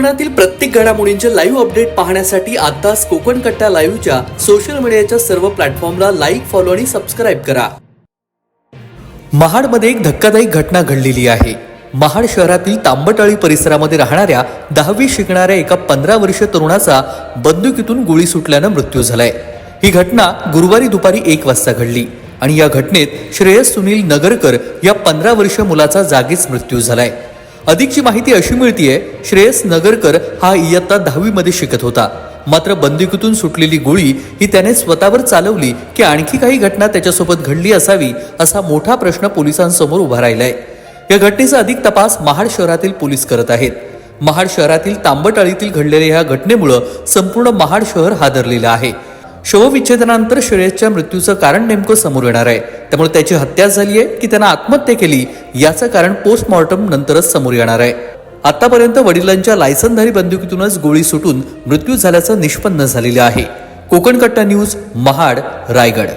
कोकणातील प्रत्येक घडामोडींचे लाईव्ह अपडेट पाहण्यासाठी आताच कोकण कट्टा लाईव्हच्या सोशल मीडियाच्या सर्व प्लॅटफॉर्मला लाईक फॉलो आणि सबस्क्राईब करा. महाडमध्ये एक धक्कादायक घटना घडलेली आहे. महाड शहरातील तांबटळी परिसरामध्ये राहणाऱ्या दहावी शिकणाऱ्या एका पंधरा वर्षीय तरुणाचा बंदुकीतून गोळी सुटल्यानं मृत्यू झालाय. ही घटना गुरुवारी दुपारी एक वाजता घडली आणि या घटनेत श्रेयस सुनील नगरकर या पंधरा वर्षीय मुलाचा जागीच मृत्यू झालाय. अधिकची माहिती अशी मिळतीये श्रेयस नगरकर हा इयत्ता दहावीमध्ये शिकत होता. मात्र बंदुकीतून सुटलेली गोळी ही त्याने स्वतःवर चालवली की आणखी काही घटना त्याच्यासोबत घडली असावी असा मोठा प्रश्न पोलिसांसमोर उभा राहिलाय. या घटनेचा अधिक तपास महाड शहरातील पोलीस करत आहेत. महाड शहरातील तांबटाळीतील घडलेल्या या घटनेमुळं संपूर्ण महाड शहर हादरलेलं आहे. शवविच्छेदनानंतर श्रेयसच्या मृत्यूचं कारण नेमकं समोर येणार आहे. त्यामुळे त्याची हत्या झाली आहे की त्यानं आत्महत्या केली याचं कारण पोस्टमॉर्टम नंतरच समोर येणार आहे. आतापर्यंत वडिलांच्या लायसनधारी बंदुकीतूनच गोळी सुटून मृत्यू झाल्याचं निष्पन्न झालेलं आहे. कोकण कट्टा न्यूज महाड रायगड.